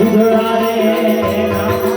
ઉધળાવે ના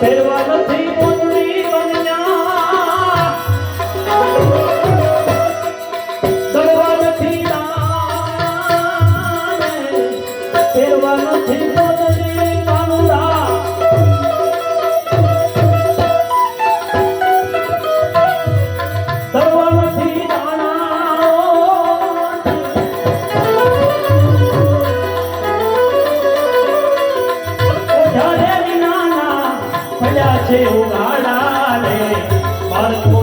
Pelo છે ઉઘાડા રે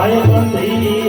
ભાઈ બંધી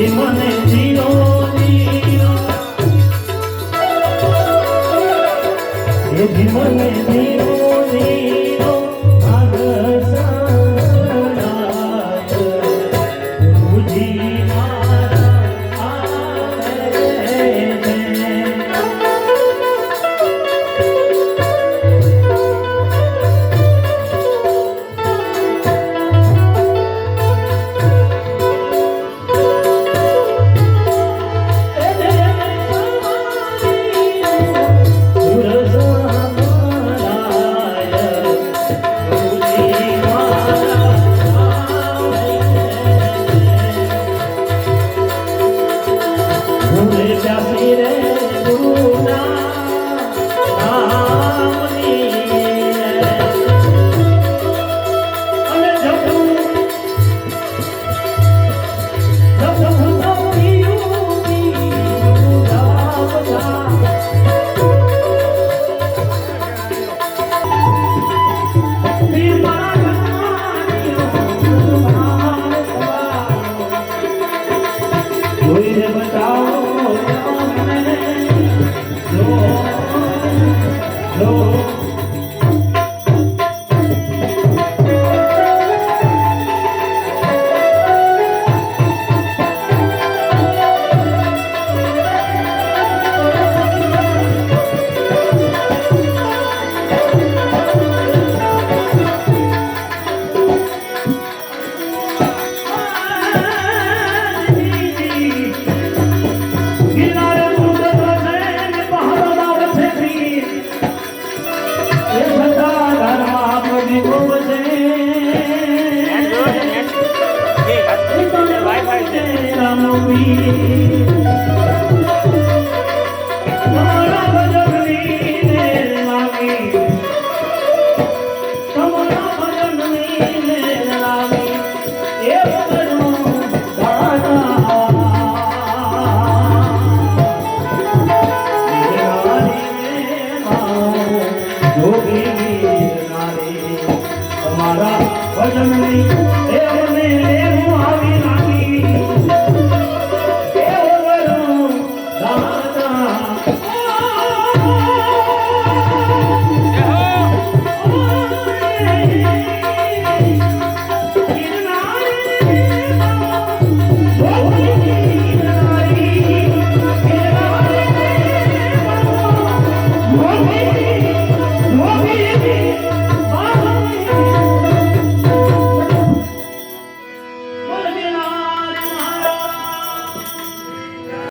জীবনে કોઈને બતાવો. you.